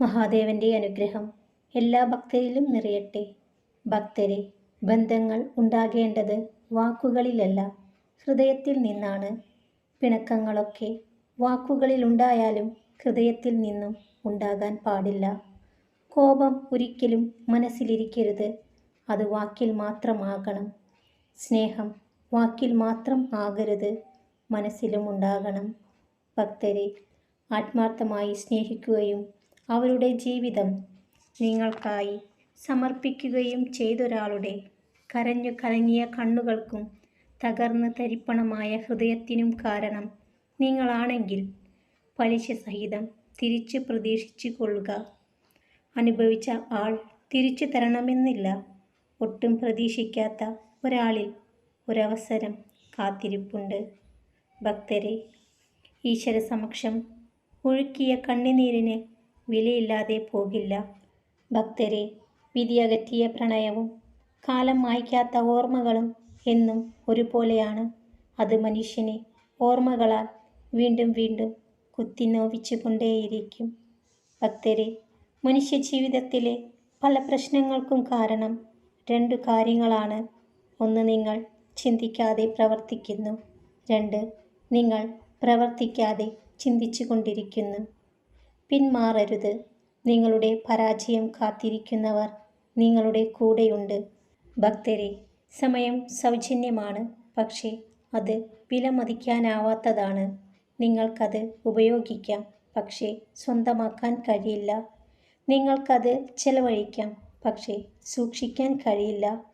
മഹാദേവന്റെ അനുഗ്രഹം എല്ലാ ഭക്തരിലും നിറയട്ടെ. ഭക്തരെ ബന്ധങ്ങൾ ഉണ്ടാകേണ്ടത് വാക്കുകളിലല്ല ഹൃദയത്തിൽ നിന്നാണ്. പിണക്കങ്ങളൊക്കെ വാക്കുകളിലുണ്ടായാലും ഹൃദയത്തിൽ നിന്നും ഉണ്ടാകാൻ പാടില്ല. കോപം ഒരിക്കലും മനസ്സിലിരിക്കരുത്. അത് വാക്കിൽ മാത്രമാകണം. സ്നേഹം വാക്കിൽ മാത്രം ആകരുത്. മനസ്സിലും ഉണ്ടാകണം. ഭക്തരെ ആത്മാർത്ഥമായി സ്നേഹിക്കുകയും അവരുടെ ജീവിതം നിങ്ങൾക്കായി സമർപ്പിക്കുകയും ചെയ്തൊരാളുടെ കരഞ്ഞു കലങ്ങിയ കണ്ണുകൾക്കും തകർന്ന് തരിപ്പണമായ ഹൃദയത്തിനും കാരണം നിങ്ങളാണെങ്കിൽ പലിശ സഹിതം തിരിച്ച് പ്രതീക്ഷിച്ചു കൊള്ളുക. അനുഭവിച്ച ആൾ തിരിച്ചു തരണമെന്നില്ല. ഒട്ടും പ്രതീക്ഷിക്കാത്ത ഒരാളിൽ ഒരവസരം കാത്തിരിപ്പുണ്ട്. ഭക്തരെ ഈശ്വര സമക്ഷം ഒഴുക്കിയ കണ്ണുനീരിന് വിലയില്ലാതെ പോകില്ല. ഭക്തരെ വിധിയകറ്റിയ പ്രണയവും കാലം മായ്ക്കാത്ത ഓർമ്മകളും എന്നും ഒരുപോലെയാണ്. അത് മനുഷ്യനെ ഓർമ്മകളാൽ വീണ്ടും വീണ്ടും കുത്തിനോവിച്ചു കൊണ്ടേയിരിക്കും. ഭക്തരെ മനുഷ്യ ജീവിതത്തിലെ പല പ്രശ്നങ്ങൾക്കും കാരണം രണ്ടു കാര്യങ്ങളാണ്. ഒന്ന് നിങ്ങൾ ചിന്തിക്കാതെ പ്രവർത്തിക്കുന്നു. രണ്ട് നിങ്ങൾ പ്രവർത്തിക്കാതെ ചിന്തിച്ചു കൊണ്ടിരിക്കുന്നു. പിന്മാറരുത്. നിങ്ങളുടെ പരാജയം കാത്തിരിക്കുന്നവർ നിങ്ങളുടെ കൂടെയുണ്ട്. ഭക്തരെ സമയം സൗജന്യമാണ്. പക്ഷേ അത് വിലമതിക്കാനാവാത്തതാണ്. നിങ്ങൾക്കത് ഉപയോഗിക്കാം. പക്ഷേ സ്വന്തമാക്കാൻ കഴിയില്ല. നിങ്ങൾക്കത് ചെലവഴിക്കാം. പക്ഷേ സൂക്ഷിക്കാൻ കഴിയില്ല.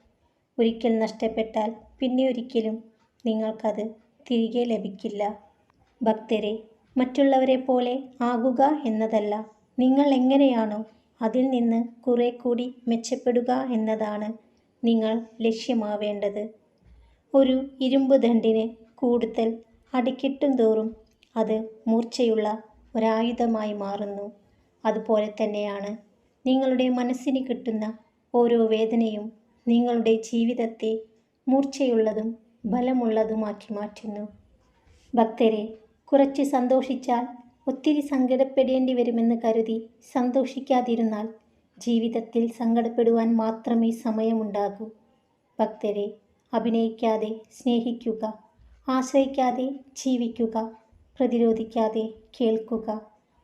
ഒരിക്കൽ നഷ്ടപ്പെട്ടാൽ പിന്നെ ഒരിക്കലും നിങ്ങൾക്കത് തിരികെ ലഭിക്കില്ല. ഭക്തരെ മറ്റുള്ളവരെ പോലെ ആകുക എന്നതല്ല. നിങ്ങൾ എങ്ങനെയാണോ അതിൽ നിന്ന് കുറെ കൂടി മെച്ചപ്പെടുക എന്നതാണ് നിങ്ങൾ ലക്ഷ്യമാവേണ്ടത്. ഒരു ഇരുമ്പ് ദണ്ടിന് കൂടുതൽ അടിക്കിട്ടും തോറും അത് മൂർച്ചയുള്ള ഒരായുധമായി മാറുന്നു. അതുപോലെ തന്നെയാണ് നിങ്ങളുടെ മനസ്സിന് കിട്ടുന്ന ഓരോ വേദനയും നിങ്ങളുടെ ജീവിതത്തെ മൂർച്ചയുള്ളതും ബലമുള്ളതുമാക്കി മാറ്റുന്നു. ഭക്തരെ കുറച്ച് സന്തോഷിച്ചാൽ ഒത്തിരി സങ്കടപ്പെടേണ്ടി വരുമെന്ന് കരുതി സന്തോഷിക്കാതിരുന്നാൽ ജീവിതത്തിൽ സങ്കടപ്പെടുവാൻ മാത്രമേ സമയമുണ്ടാകൂ. ഭക്തരെ അഭിനയിക്കാതെ സ്നേഹിക്കുക ആശ്രയിക്കാതെ ജീവിക്കുക പ്രതിരോധിക്കാതെ കേൾക്കുക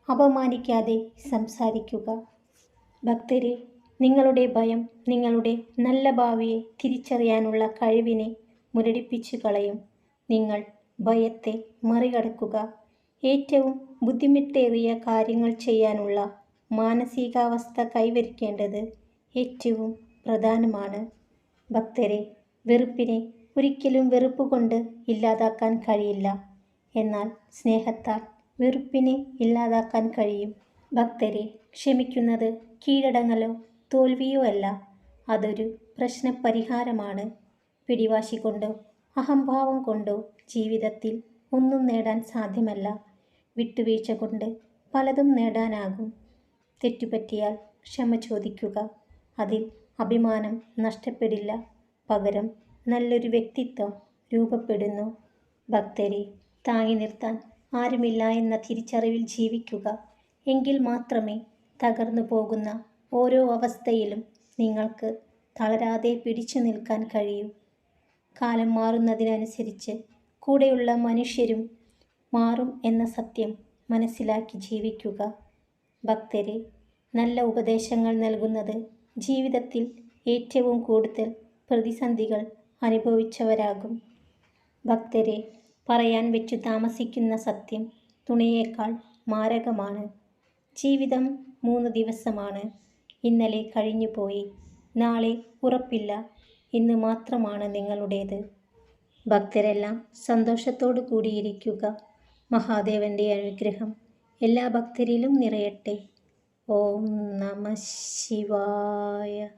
അപമാനിക്കാതെ സംസാരിക്കുക. ഭക്തരെ നിങ്ങളുടെ ഭയം നിങ്ങളുടെ നല്ല ഭാവിയെ തിരിച്ചറിയാനുള്ള കഴിവിനെ മുരടിപ്പിച്ചു കളയും. നിങ്ങൾ ഭയത്തെ മറികടക്കുക. ഏറ്റവും ബുദ്ധിമുട്ടേറിയ കാര്യങ്ങൾ ചെയ്യാനുള്ള മാനസികാവസ്ഥ കൈവരിക്കേണ്ടത് ഏറ്റവും പ്രധാനമാണ്. ഭക്തരെ വെറുപ്പിനെ ഒരിക്കലും വെറുപ്പ് കൊണ്ട് ഇല്ലാതാക്കാൻ കഴിയില്ല. എന്നാൽ സ്നേഹത്താൽ വെറുപ്പിനെ ഇല്ലാതാക്കാൻ കഴിയും. ഭക്തരെ ക്ഷമിക്കുന്നത് കീഴടങ്ങലോ തോൽവിയോ അല്ല. അതൊരു പ്രശ്നപരിഹാരമാണ്. പിടിവാശി കൊണ്ടോ അഹംഭാവം കൊണ്ടോ ജീവിതത്തിൽ ഒന്നും നേടാൻ സാധ്യമല്ല. വിട്ടുവീഴ്ച കൊണ്ട് പലതും നേടാനാകും. തെറ്റുപറ്റിയാൽ ക്ഷമ ചോദിക്കുക. അതിൽ അഭിമാനം നഷ്ടപ്പെടില്ല. പകരം നല്ലൊരു വ്യക്തിത്വം രൂപപ്പെടുന്നു. ഭക്തരെ താങ്ങി നിർത്താൻ ആരുമില്ല എന്ന തിരിച്ചറിവിൽ ജീവിക്കുക. എങ്കിൽ മാത്രമേ തകർന്നു പോകുന്ന ഓരോ അവസ്ഥയിലും നിങ്ങൾക്ക് തളരാതെ പിടിച്ചു നിൽക്കാൻ കഴിയൂ. കാലം മാറുന്നതിനനുസരിച്ച് കൂടെയുള്ള മനുഷ്യരും മാറും എന്ന സത്യം മനസ്സിലാക്കി ജീവിക്കുക. ഭക്തരെ നല്ല ഉപദേശങ്ങൾ നൽകുന്നത് ജീവിതത്തിൽ ഏറ്റവും കൂടുതൽ പ്രതിസന്ധികൾ അനുഭവിച്ചവരാകും. ഭക്തരെ പറയാൻ വെച്ചു താമസിക്കുന്ന സത്യം തുണയേക്കാൾ മാരകമാണ്. ജീവിതം മൂന്ന് ദിവസമാണ്. ഇന്നലെ കഴിഞ്ഞുപോയി. നാളെ ഉറപ്പില്ല. ഇന്ന് മാത്രമാണ് നിങ്ങളുടേത്. ഭക്തരെല്ലാം സന്തോഷത്തോടു കൂടിയിരിക്കുക. മഹാദേവന്റെ അനുഗ്രഹം എല്ലാ ഭക്തരിലും നിറയട്ടെ. ഓം നമ ശിവായ.